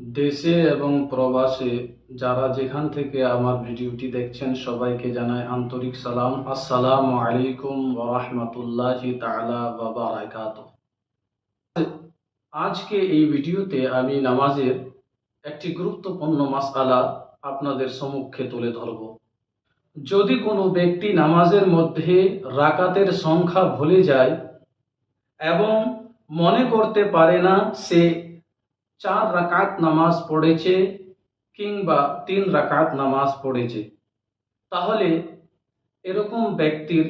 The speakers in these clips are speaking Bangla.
দেশে এবং প্রবাসে যারা যেখান থেকে আমার ভিডিওটি দেখছেন, সবাইকে জানাই আন্তরিক সালাম। আসসালামু আলাইকুম রাহমাতুল্লাহি বারাকাতুহু। আজকে এই ভিডিওতে আমি নামাজের একটি গুরুত্বপূর্ণ মাসআলা আপনাদের সম্মুখে তুলে ধরব। যদি কোনো ব্যক্তি নামাজের মধ্যে রাকাতের সংখ্যা ভুলে যায় এবং মনে করতে পারে না সে চার রাকাত নামাজ পড়েছে কিংবা তিন রাকাত নামাজ পড়েছে। তাহলে এরকম ব্যক্তির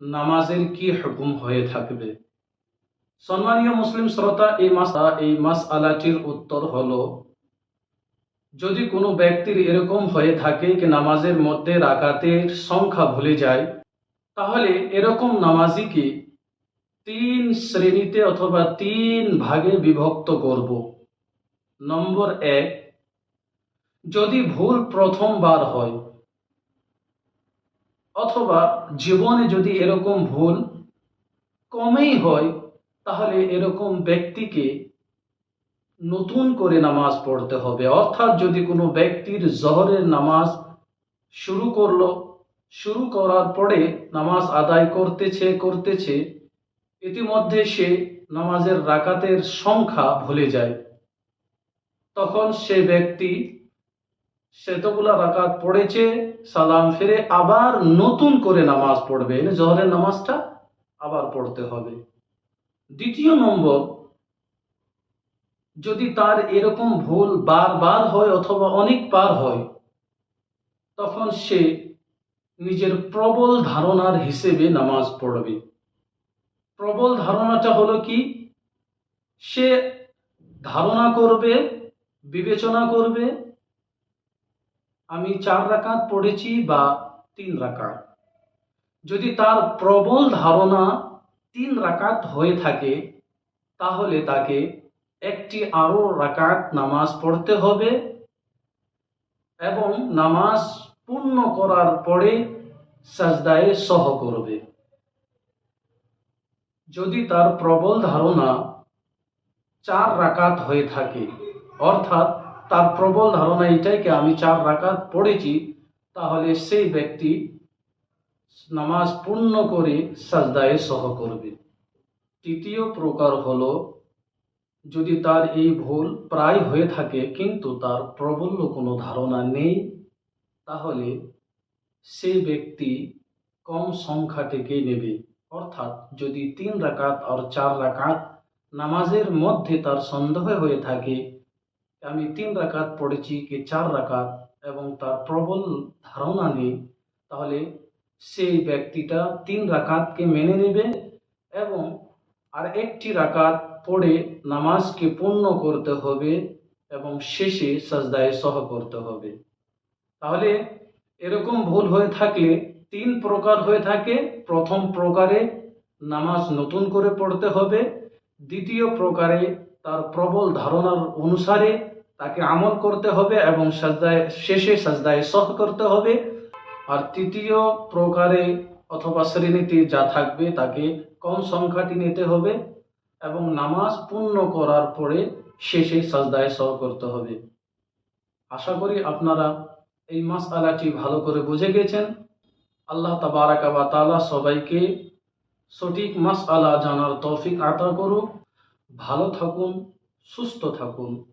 নামাজের কি হুকুম হয়ে থাকবে? সম্মানীয় মুসলিম শ্রোতা, এই মাস এই মাস আলাটির উত্তর হলো, যদি কোনো ব্যক্তির এরকম হয়ে থাকে কি নামাজের মধ্যে রাকাতের সংখ্যা ভুলে যায়, তাহলে এরকম নামাজিকে তিন শ্রেণীতে অথবা তিন ভাগে বিভক্ত করব। নম্বর এক, যদি ভুল প্রথমবার হয়, অথবা জীবনে যদি এরকম ভুল কমেই হয়, তাহলে এরকম ব্যক্তিকে নতুন করে নামাজ পড়তে হবে। অর্থাৎ যদি কোনো ব্যক্তির জহরের নামাজ শুরু করল, শুরু করার পরে নামাজ আদায় করতেছে করতেছে ইতিমধ্যে সে নামাজের রাকাতের সংখ্যা ভুলে যায়। তখন সে ব্যক্তি সেতগুলা রাকাত পড়েছে, সালাম ফিরে আবার নতুন করে নামাজ পড়বে। জহরের নামাজটা আবার পড়তে হবে। দ্বিতীয় নম্বর, যদি তার এরকম ভুল বারবার হয় অথবা অনেকবার হয়, তখন সে নিজের প্রবল ধারণার হিসেবে নামাজ পড়বে। প্রবল ধারণাটা হলো কি? সে ধারণা করবে, বিবেচনা করবে, আমি চার রাকাত পড়েছি বা তিন রাকাত। যদি তার প্রবল ধারণা তিন রাকাত হয়ে থাকে, তাহলে তাকে একটি আরও রাকাত নামাজ পড়তে হবে এবং নামাজ পূর্ণ করার পরে সাজদায়ে সহ করবে। যদি তার প্রবল ধারণা চার রাকাত হয়ে থাকে, অর্থাৎ তার প্রবল ধারণা এটাইকে আমি চার রাকাত পড়েছি, তাহলে সেই ব্যক্তি নামাজ পূর্ণ করে সাজদায়ে সহ করবে। তৃতীয় প্রকার হলো, যদি তার এই ভুল প্রায় হয়ে থাকে কিন্তু তার প্রবল কোনো ধারণা নেই, তাহলে সেই ব্যক্তি কম সংখ্যা সংখ্যাটিকে নেবে। অর্থাৎ যদি তিন রাকাত আর চার রাকাত নামাজের মধ্যে তার সন্দেহ হয়ে থাকে, আমি তিন রাকাত পড়েছি কি চার রাকাত এবং তার প্রবল ধারণা নেই, তাহলে সেই ব্যক্তিটা তিন রাকাতকে মেনে নেবে এবং আর একটি রাকাত পড়ে নামাজকে পূর্ণ করতে হবে এবং শেষে সাজদায় সহ করতে হবে। তাহলে এরকম ভুল হয়ে থাকলে তিন প্রকার হয়ে থাকে। প্রথম প্রকারে নামাজ নতুন করে পড়তে হবে। দ্বিতীয় প্রকারে তার প্রবল ধারণার অনুসারে তাকে আমল করতে হবে এবং সাজদায়, শেষে সাজদায় সহ করতে হবে। আর তৃতীয় প্রকারে অথবা শ্রেণীতে যা থাকবে তাকে কম সংখ্যাটি নিতে হবে এবং নামাজ পূর্ণ করার পরে শেষে সাজদায় সহ করতে হবে। আশা করি আপনারা এই মাস আলাটি ভালো করে বুঝে গেছেন। আল্লাহ তাবারাকা বা তালা সবাইকে সঠিক মাস আলা জানার তৌফিক আতা করুক। ভালো থাকুন, সুস্থ থাকুন।